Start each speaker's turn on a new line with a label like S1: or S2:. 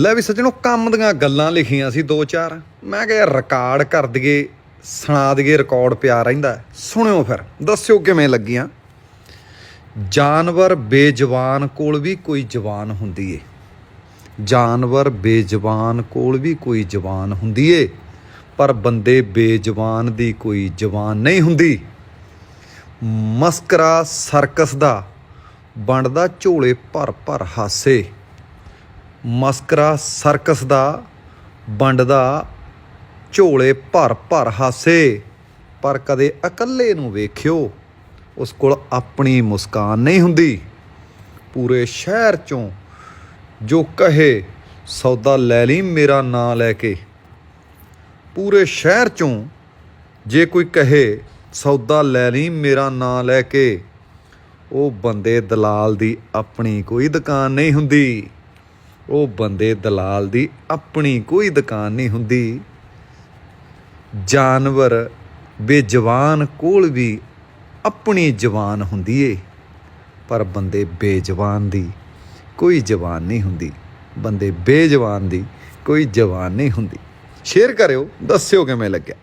S1: ਲੈ ਵੀ ਸੱਜਣੋ, ਕੰਮ ਦੀਆਂ ਗੱਲਾਂ ਲਿਖੀਆਂ ਸੀ ਦੋ ਚਾਰ। ਮੈਂ ਕਿਹਾ ਰਿਕਾਰਡ ਕਰ ਦਈਏ, ਸੁਣਾ ਦਈਏ ਰਿਕਾਰਡ ਪਿਆ ਰਹਿੰਦਾ ਸੁਣਿਓ ਫਿਰ, ਦੱਸਿਓ ਕਿਵੇਂ ਲੱਗੀਆਂ? ਜਾਨਵਰ ਬੇਜਵਾਨ ਕੋਲ ਵੀ ਕੋਈ ਜਵਾਨ ਹੁੰਦੀ ਏ। ਜਾਨਵਰ ਬੇਜਵਾਨ ਕੋਲ ਵੀ ਕੋਈ ਜਵਾਨ ਹੁੰਦੀ ਏ, ਪਰ ਬੰਦੇ ਬੇਜਵਾਨ ਦੀ ਕੋਈ ਜਵਾਨ ਨਹੀਂ ਹੁੰਦੀ। ਮਸਕਰਾ ਸਰਕਸ ਦਾ ਬਣਦਾ ਝੋਲੇ ਭਰ ਭਰ ਹਾਸੇ। ਮਸਕਰਾ ਸਰਕਸ ਦਾ ਵੰਡਦਾ ਝੋਲੇ ਭਰ ਭਰ ਹਾਸੇ। ਪਰ ਕਦੇ ਇਕੱਲੇ ਨੂੰ ਵੇਖਿਓ, ਉਸ ਕੋਲ ਆਪਣੀ ਮੁਸਕਾਨ ਨਹੀਂ ਹੁੰਦੀ। ਪੂਰੇ ਸ਼ਹਿਰ ਚੋਂ ਜੋ ਕਹੇ, ਸੌਦਾ ਲੈ ਲਈ ਮੇਰਾ ਨਾਂ ਲੈ ਕੇ। ਪੂਰੇ ਸ਼ਹਿਰ ਚੋਂ ਜੇ ਕੋਈ ਕਹੇ, ਸੌਦਾ ਲੈ ਲਈ ਮੇਰਾ ਨਾਂ ਲੈ ਕੇ। ਉਹ ਬੰਦੇ ਦਲਾਲ ਦੀ ਆਪਣੀ ਕੋਈ ਦੁਕਾਨ ਨਹੀਂ ਹੁੰਦੀ। ਉਹ ਬੰਦੇ ਦਲਾਲ ਦੀ ਆਪਣੀ ਕੋਈ ਦੁਕਾਨ ਨਹੀਂ ਹੁੰਦੀ। ਜਾਨਵਰ ਬੇਜਵਾਨ ਕੋਲ ਵੀ ਆਪਣੀ ਜਵਾਨ ਹੁੰਦੀ ਏ, ਪਰ ਬੰਦੇ ਬੇਜ਼ਬਾਨ ਦੀ ਕੋਈ ਜਵਾਨ ਨਹੀਂ ਹੁੰਦੀ। ਬੰਦੇ ਬੇਜ਼ਬਾਨ ਦੀ ਕੋਈ ਜਵਾਨ ਨਹੀਂ ਹੁੰਦੀ। ਸ਼ੇਅਰ ਕਰਿਓ, ਦੱਸਿਓ ਕਿਵੇਂ ਲੱਗਿਆ।